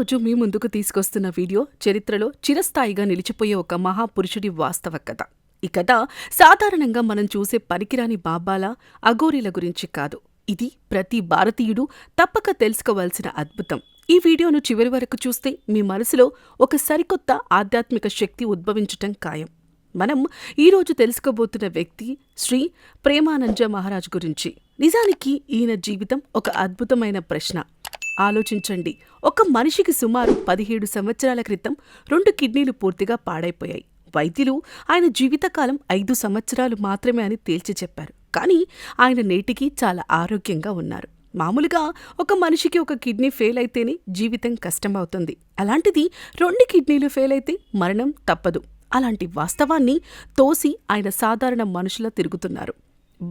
ఈరోజు మీ ముందుకు తీసుకొస్తున్న వీడియో చరిత్రలో చిరస్థాయిగా నిలిచిపోయే ఒక మహాపురుషుడి వాస్తవ కథ. ఈ కథ సాధారణంగా మనం చూసే పనికిరాని బాబాల అఘోరీల గురించి కాదు. ఇది ప్రతి భారతీయుడు తప్పక తెలుసుకోవాల్సిన అద్భుతం. ఈ వీడియోను చివరి వరకు చూస్తే మీ మనసులో ఒక సరికొత్త ఆధ్యాత్మిక శక్తి ఉద్భవించటం ఖాయం. మనం ఈరోజు తెలుసుకోబోతున్న వ్యక్తి శ్రీ ప్రేమానంజ మహారాజ్ గురించి. నిజానికి ఈయన జీవితం ఒక అద్భుతమైన ప్రశ్న. ఆలోచించండి. ఒక మనిషికి సుమారు పదిహేడు సంవత్సరాల క్రితం రెండు కిడ్నీలు పూర్తిగా పాడైపోయాయి. వైద్యులు ఆయన జీవితకాలం ఐదు సంవత్సరాలు మాత్రమే అని తేల్చి చెప్పారు. కానీ ఆయన నేటికి చాలా ఆరోగ్యంగా ఉన్నారు. మామూలుగా ఒక మనిషికి ఒక కిడ్నీ ఫెయిల్ అయితేనే జీవితం కష్టం అవుతుంది అలాంటిది రెండు కిడ్నీలు ఫెయిల్ అయితే మరణం తప్పదు. అలాంటి వాస్తవాన్ని తోసి ఆయన సాధారణ మనుషులా తిరుగుతున్నారు.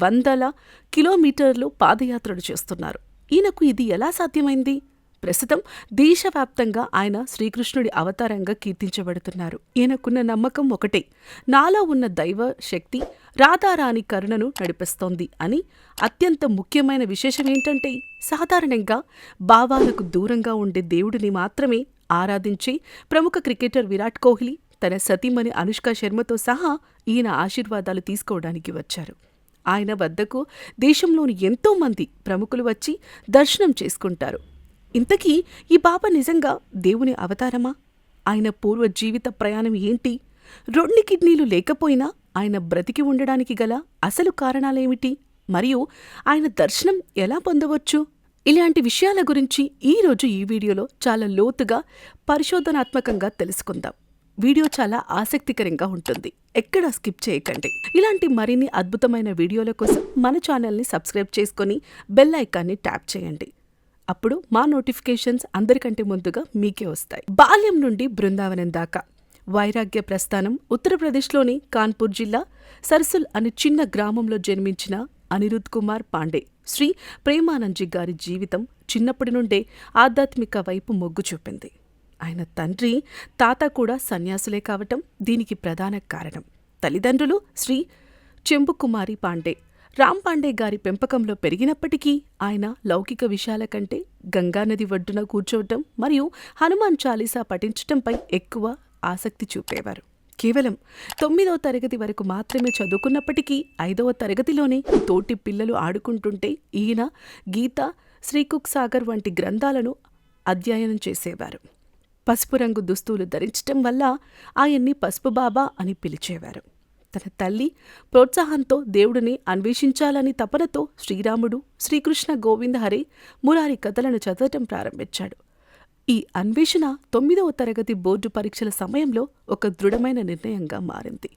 వందల కిలోమీటర్లు పాదయాత్రలు చేస్తున్నారు. ఈయనకు ఇది ఎలా సాధ్యమైంది? ప్రస్తుతం దేశవ్యాప్తంగా ఆయన శ్రీకృష్ణుడి అవతారంగా కీర్తించబడుతున్నారు. ఈయనకున్న నమ్మకం ఒకటే. నాలో ఉన్న దైవ శక్తి రాధారాణి కరుణను నడిపిస్తోంది అని అత్యంత ముఖ్యమైన విశేషం ఏంటంటే సాధారణంగా భావాలకు దూరంగా ఉండే దేవుడిని మాత్రమే ఆరాధించే ప్రముఖ క్రికెటర్ విరాట్ కోహ్లీ తన సతీమణి అనుష్క శర్మతో సహా ఈయన ఆశీర్వాదాలు తీసుకోవడానికి వచ్చారు. ఆయన వద్దకు దేశంలోని ఎంతోమంది ప్రముఖులు వచ్చి దర్శనం చేసుకుంటారు. ఇంతకీ ఈ బాబా నిజంగా దేవుని అవతారమా? ఆయన పూర్వ జీవిత ప్రయాణం ఏంటి? రెండు కిడ్నీలు లేకపోయినా ఆయన బ్రతికి ఉండడానికి గల అసలు కారణాలేమిటి? మరియు ఆయన దర్శనం ఎలా పొందవచ్చు? ఇలాంటి విషయాల గురించి ఈరోజు ఈ వీడియోలో చాలా లోతుగా పరిశోధనాత్మకంగా తెలుసుకుందాం. వీడియో చాలా ఆసక్తికరంగా ఉంటుంది. ఎక్కడా స్కిప్ చేయకండి. ఇలాంటి మరిన్ని అద్భుతమైన వీడియోల కోసం మన ఛానల్ని సబ్స్క్రైబ్ చేసుకొని బెల్ ఐకాన్ని ట్యాప్ చేయండి. అప్పుడు మా నోటిఫికేషన్స్ అందరికంటే ముందుగా మీకే వస్తాయి. బాల్యం నుండి బృందావనం దాకా వైరాగ్య ప్రస్థానం ఉత్తరప్రదేశ్లోని కాన్పూర్ జిల్లా సరసుల్ అనే చిన్న గ్రామంలో జన్మించిన అనిరుద్ కుమార్ పాండే శ్రీ ప్రేమానందజీ గారి జీవితం చిన్నప్పటి నుండే ఆధ్యాత్మిక వైపు మొగ్గు చూపింది. ఆయన తండ్రి తాత కూడా సన్యాసులే కావటం దీనికి ప్రధాన కారణం. తల్లిదండ్రులు శ్రీ చెంబుకుమారి పాండే. రామ్ పాండే గారి పెంపకంలో పెరిగినప్పటికీ ఆయన లౌకిక విషయాల కంటే గంగానది ఒడ్డున కూర్చోవటం మరియు హనుమాన్ చాలీసా పఠించటంపై ఎక్కువ ఆసక్తి చూపేవారు. కేవలం తొమ్మిదవ తరగతి వరకు మాత్రమే చదువుకున్నప్పటికీ ఐదవ తరగతిలోనే తోటి పిల్లలు ఆడుకుంటుంటే ఈయన గీత శ్రీకుక్ సాగర్ వంటి గ్రంథాలను అధ్యయనం చేసేవారు. పసుపు రంగు దుస్తులు ధరించటం వల్ల ఆయన్ని పసుపు బాబా అని పిలిచేవారు. తన తల్లి ప్రోత్సాహంతో దేవుడిని అన్వేషించాలని తపనతో శ్రీరాముడు శ్రీకృష్ణ గోవింద హరే మురారి కథలను చదవటం ప్రారంభించాడు. ఈ అన్వేషణ తొమ్మిదవ తరగతి బోర్డు పరీక్షల సమయంలో ఒక దృఢమైన నిర్ణయంగా మారింది.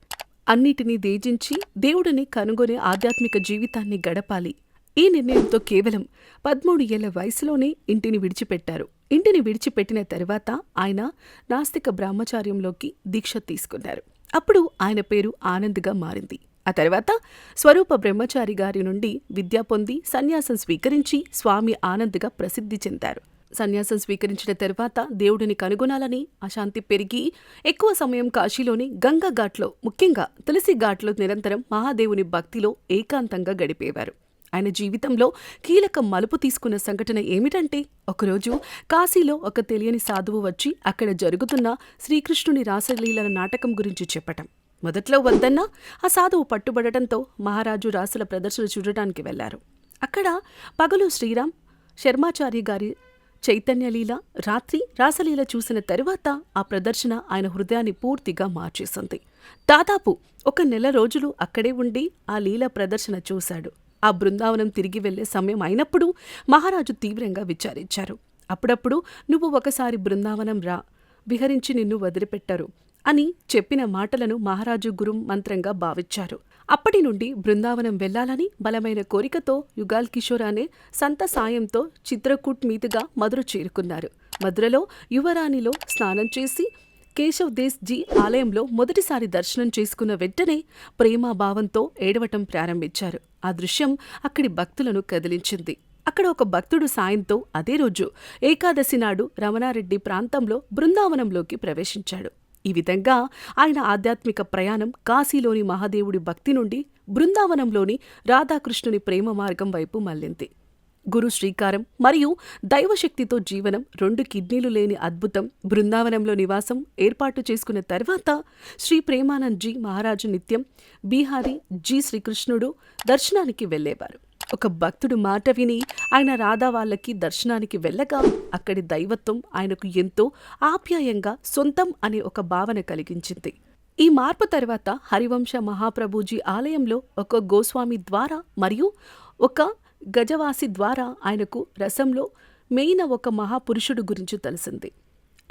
అన్నిటినీ దేజించి దేవుడిని కనుగొనే ఆధ్యాత్మిక జీవితాన్ని గడపాలి. ఈ నిర్ణయంతో కేవలం పదమూడు ఏళ్ళ వయసులోనే ఇంటిని విడిచిపెట్టారు. ఇంటిని విడిచిపెట్టిన తర్వాత ఆయన నాస్తిక బ్రహ్మచార్యంలోకి దీక్ష తీసుకున్నారు. అప్పుడు ఆయన పేరు ఆనంద్గా మారింది. ఆ తర్వాత స్వరూప బ్రహ్మచారి గారి నుండి విద్య పొంది సన్యాసం స్వీకరించి స్వామి ఆనంద్గా ప్రసిద్ధి చెందారు. సన్యాసం స్వీకరించిన తర్వాత దేవుడిని కనుగొనాలని అశాంతి పెరిగి ఎక్కువ సమయం కాశీలోని గంగా ఘాట్లో ముఖ్యంగా తులసి ఘాట్లో నిరంతరం మహాదేవుని భక్తిలో ఏకాంతంగా గడిపేవారు. ఆయన జీవితంలో కీలక మలుపు తీసుకున్న సంఘటన ఏమిటంటే ఒకరోజు కాశీలో ఒక తెలియని సాధువు వచ్చి అక్కడ జరుగుతున్న శ్రీకృష్ణుని రాసలీలల నాటకం గురించి చెప్పటం. మొదట్లో వద్దన్నా ఆ సాధువు పట్టుబడటంతో మహారాజు రాసుల ప్రదర్శన చూడటానికి వెళ్ళారు. అక్కడ పగలు శ్రీరామ్ శర్మాచార్య గారి చైతన్యలీల రాత్రి రాసలీల చూసిన తరువాత ఆ ప్రదర్శన ఆయన హృదయాన్ని పూర్తిగా మార్చేసింది. దాదాపు ఒక నెల రోజులు అక్కడే ఉండి ఆ లీల ప్రదర్శన చూశాడు. ఆ బృందావనం తిరిగి వెళ్ళే సమయం అయినప్పుడు మహారాజు తీవ్రంగా విచారించారు. అప్పుడప్పుడు నువ్వు ఒకసారి బృందావనం రా విహరించి నిన్ను వదిలిపెట్టరు అని చెప్పిన మాటలను మహారాజు గురు మంత్రంగా భావించారు. అప్పటి నుండి బృందావనం వెళ్ళాలని బలమైన కోరికతో యుగాల్ కిషోర్ అనే సంత సాయంతో చిత్రకూట్ మీదుగా మధుర చేరుకున్నారు. మధురలో యువరాణిలో స్నానం చేసి కేశవ్ దేశ్ జీ ఆలయంలో మొదటిసారి దర్శనం చేసుకున్న వెంటనే ప్రేమాభావంతో ఏడవటం ప్రారంభించారు. ఆ దృశ్యం అక్కడి భక్తులను కదిలించింది. అక్కడ ఒక భక్తుడు సాయంతో అదే రోజు ఏకాదశి నాడు రమణారెడ్డి ప్రాంతంలో బృందావనంలోకి ప్రవేశించాడు. ఈ విధంగా ఆయన ఆధ్యాత్మిక ప్రయాణం కాశీలోని మహాదేవుడి భక్తి నుండి బృందావనంలోని రాధాకృష్ణుని ప్రేమ మార్గం వైపు మళ్ళింది. గురు శ్రీకారం మరియు దైవశక్తితో జీవనం రెండు కిడ్నీలు లేని అద్భుతం బృందావనంలో నివాసం ఏర్పాటు చేసుకున్న తర్వాత శ్రీ ప్రేమానంద్జీ మహారాజు నిత్యం బీహారీ జీ శ్రీకృష్ణుడు దర్శనానికి వెళ్ళేవారు. ఒక భక్తుడు మాట విని ఆయన రాధా వాళ్ళకి దర్శనానికి వెళ్ళగా అక్కడి దైవత్వం ఆయనకు ఎంతో ఆప్యాయంగా సొంతం అనే ఒక భావన కలిగించింది. ఈ మార్పు తర్వాత హరివంశ మహాప్రభుజీ ఆలయంలో ఒక గోస్వామి ద్వారా మరియు ఒక గజవాసి ద్వారా ఆయనకు రసంలో మెయిన ఒక మహాపురుషుడు గురించి తెలిసింది.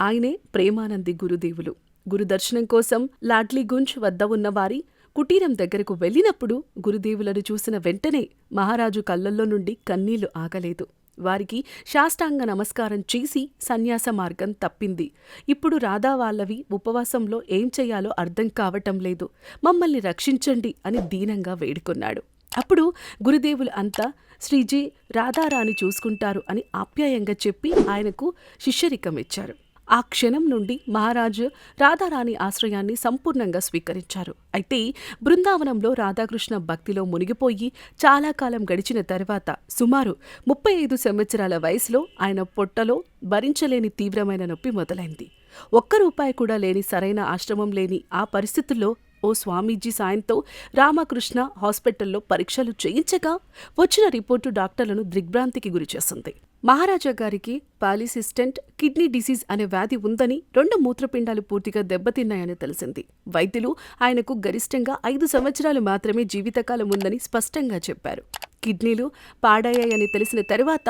ఆయనే ప్రేమానంది గురుదేవులు. గురుదర్శనం కోసం లాడ్లీగుంజ్ వద్ద ఉన్నవారి కుటీరం దగ్గరకు వెళ్ళినప్పుడు గురుదేవులను చూసిన వెంటనే మహారాజు కళ్ళల్లో నుండి కన్నీళ్ళు ఆగలేదు. వారికి శాష్టాంగ నమస్కారం చేసి సన్యాస మార్గం తప్పింది. ఇప్పుడు రాధా వాళ్ళవి ఉపవాసంలో ఏం చెయ్యాలో అర్థం కావటం లేదు. మమ్మల్ని రక్షించండి అని దీనంగా వేడుకొన్నాడు. అప్పుడు గురుదేవులు అంతా శ్రీజీ రాధారాణి చూసుకుంటారు అని ఆప్యాయంగా చెప్పి ఆయనకు శిష్యరికం ఇచ్చారు. ఆ క్షణం నుండి మహారాజు రాధారాణి ఆశ్రయాన్ని సంపూర్ణంగా స్వీకరించారు. అయితే బృందావనంలో రాధాకృష్ణ భక్తిలో మునిగిపోయి చాలా కాలం గడిచిన తర్వాత సుమారు ముప్పై ఐదు సంవత్సరాల వయసులో ఆయన పొట్టలో భరించలేని తీవ్రమైన నొప్పి మొదలైంది. ఒక్క రూపాయి కూడా లేని సరైన ఆశ్రమం లేని ఆ పరిస్థితుల్లో ఓ స్వామీజీ సాయంతో రామకృష్ణ హాస్పిటల్లో పరీక్షలు చేయించగా వచ్చిన రిపోర్టు డాక్టర్లను దిగ్భ్రాంతికి గురిచేసింది మహారాజా గారికి పాలిసిస్టెంట్ కిడ్నీ డిసీజ్ అనే వ్యాధి ఉందని రెండు మూత్రపిండాలు పూర్తిగా దెబ్బతిన్నాయని తెలిసింది. వైద్యులు ఆయనకు గరిష్టంగా ఐదు సంవత్సరాలు మాత్రమే జీవితకాలం ఉందని స్పష్టంగా చెప్పారు. కిడ్నీలు పాడయ్యాయని తెలిసిన తర్వాత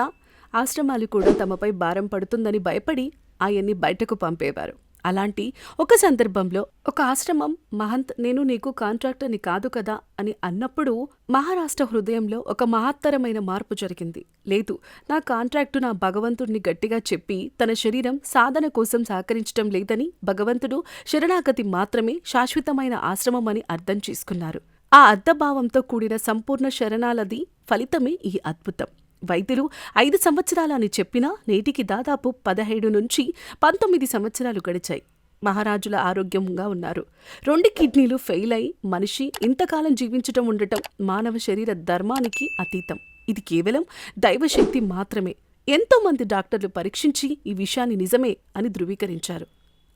ఆశ్రమాలు కూడా తమపై భారం పడుతుందని భయపడి ఆయన్ని బయటకు పంపేవారు. అలాంటి ఒక సందర్భంలో ఒక ఆశ్రమం మహంత్ నేను నీకు కాంట్రాక్టర్ని కాదు కదా అని అన్నప్పుడు మహారాష్ట్ర హృదయంలో ఒక మహత్తరమైన మార్పు జరిగింది. లేదు నా కాంట్రాక్టు నా భగవంతుడిని గట్టిగా చెప్పి తన శరీరం సాధన కోసం సహకరించటం లేదని భగవంతుడు శరణాగతి మాత్రమే శాశ్వతమైన ఆశ్రమం అని అర్థం చేసుకున్నారు. ఆ అర్థభావంతో కూడిన సంపూర్ణ శరణాలది ఫలితమే ఈ అద్భుతం. వైద్యులు ఐదు సంవత్సరాలని చెప్పినా నేటికి దాదాపు పదహేడు నుంచి పంతొమ్మిది సంవత్సరాలు గడిచాయి. మహారాజుల ఆరోగ్యంగా ఉన్నారు. రెండు కిడ్నీలు ఫెయిల్ అయి మనిషి ఇంతకాలం జీవించటం ఉండటం మానవ శరీర ధర్మానికి అతీతం. ఇది కేవలం దైవశక్తి మాత్రమే. ఎంతోమంది డాక్టర్లు పరీక్షించి ఈ విషయాన్ని నిజమే అని ధృవీకరించారు.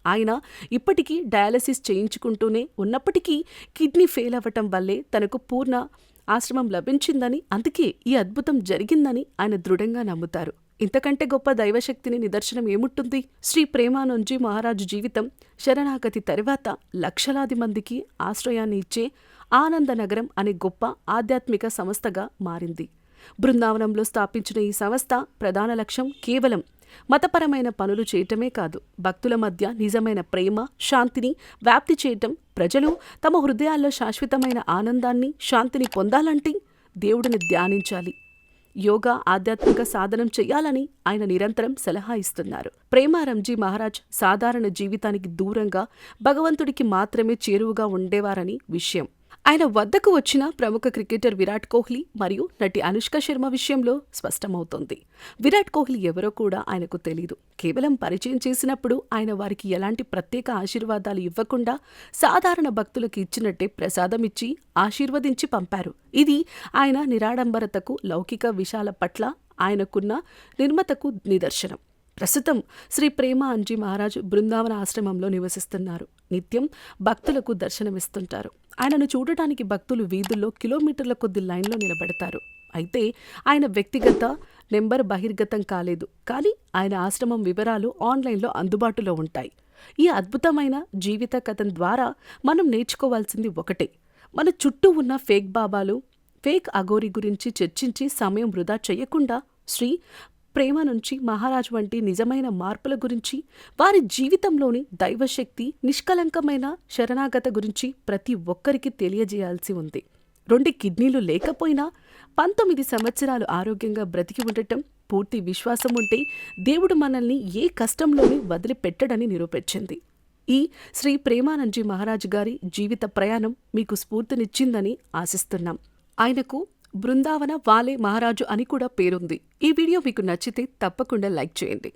ఆయన ఇప్పటికీ డయాలసిస్ చేయించుకుంటూనే ఉన్నప్పటికీ కిడ్నీ ఫెయిల్ అవ్వటం వల్లే తనకు పూర్ణ ఆశ్రమం లభించిందని అందుకే ఈ అద్భుతం జరిగిందని ఆయన దృఢంగా నమ్ముతారు. ఇంతకంటే గొప్ప దైవశక్తిని నిదర్శనం ఏముంటుంది? శ్రీ ప్రేమానంజీ మహారాజు జీవితం శరణాగతి తర్వాత లక్షలాది మందికి ఆశ్రయాన్ని ఇచ్చే ఆనంద నగరం అనే గొప్ప ఆధ్యాత్మిక సంస్థగా మారింది. బృందావనంలో స్థాపించిన ఈ సంస్థ ప్రధాన లక్ష్యం కేవలం మతపరమైన పనులు చేయటమే కాదు. భక్తుల మధ్య నిజమైన ప్రేమ శాంతిని వ్యాప్తి చేయటం ప్రజలు తమ హృదయాల్లో శాశ్వతమైన ఆనందాన్ని శాంతిని పొందాలంటే దేవుడిని ధ్యానించాలి. యోగా ఆధ్యాత్మిక సాధనం చేయాలని ఆయన నిరంతరం సలహా ఇస్తున్నారు. ప్రేమారంజీ మహారాజ్ సాధారణ జీవితానికి దూరంగా భగవంతుడికి మాత్రమే చేరువుగా ఉండేవారని విషయం. ఆయన వద్దకు వచ్చిన ప్రముఖ క్రికెటర్ విరాట్ కోహ్లీ మరియు నటి అనుష్క శర్మ విషయంలో స్పష్టమవుతోంది. విరాట్ కోహ్లీ ఎవరో కూడా ఆయనకు తెలీదు. కేవలం పరిచయం చేసినప్పుడు ఆయన వారికి ఎలాంటి ప్రత్యేక ఆశీర్వాదాలు ఇవ్వకుండా సాధారణ భక్తులకు ఇచ్చినట్టే ప్రసాదం ఇచ్చి ఆశీర్వదించి పంపారు. ఇది ఆయన నిరాడంబరతకు లౌకిక విషాల పట్ల ఆయనకున్న నిర్మతకు నిదర్శనం. ప్రస్తుతం శ్రీ ప్రేమ అంజీ మహారాజ్ బృందావన ఆశ్రమంలో నివసిస్తున్నారు. నిత్యం భక్తులకు దర్శనమిస్తుంటారు. ఆయనను చూడటానికి భక్తులు వీధుల్లో కిలోమీటర్ల కొద్ది లైన్లో నిలబడతారు. అయితే ఆయన వ్యక్తిగత నెంబర్ బహిర్గతం కాలేదు. కానీ ఆయన ఆశ్రమం వివరాలు ఆన్లైన్లో అందుబాటులో ఉంటాయి. ఈ అద్భుతమైన జీవిత కథం ద్వారా మనం నేర్చుకోవాల్సింది ఒకటే. మన చుట్టూ ఉన్న ఫేక్ బాబాలు ఫేక్ అఘోరి గురించి చర్చించి సమయం వృధా చేయకుండా శ్రీ ప్రేమ నుంచి మహారాజ్ వంటి నిజమైన మార్పుల గురించి వారి జీవితంలోని దైవశక్తి నిష్కలంకమైన శరణాగత గురించి ప్రతి ఒక్కరికి తెలియజేయాల్సి ఉంది. రెండు కిడ్నీలు లేకపోయినా పంతొమ్మిది సంవత్సరాలు ఆరోగ్యంగా బ్రతికి ఉండటం పూర్తి విశ్వాసం ఉంటే దేవుడు మనల్ని ఏ కష్టంలోని వదిలిపెట్టడని నిరూపించింది. ఈ శ్రీ ప్రేమానందజీ మహారాజు గారి జీవిత ప్రయాణం మీకు స్ఫూర్తినిచ్చిందని ఆశిస్తున్నాం. ఆయనకు బృందావన వాలే మహారాజు అని కూడా పేరుంది. ఈ వీడియో మీకు నచ్చితే తప్పకుండా లైక్ చేయండి.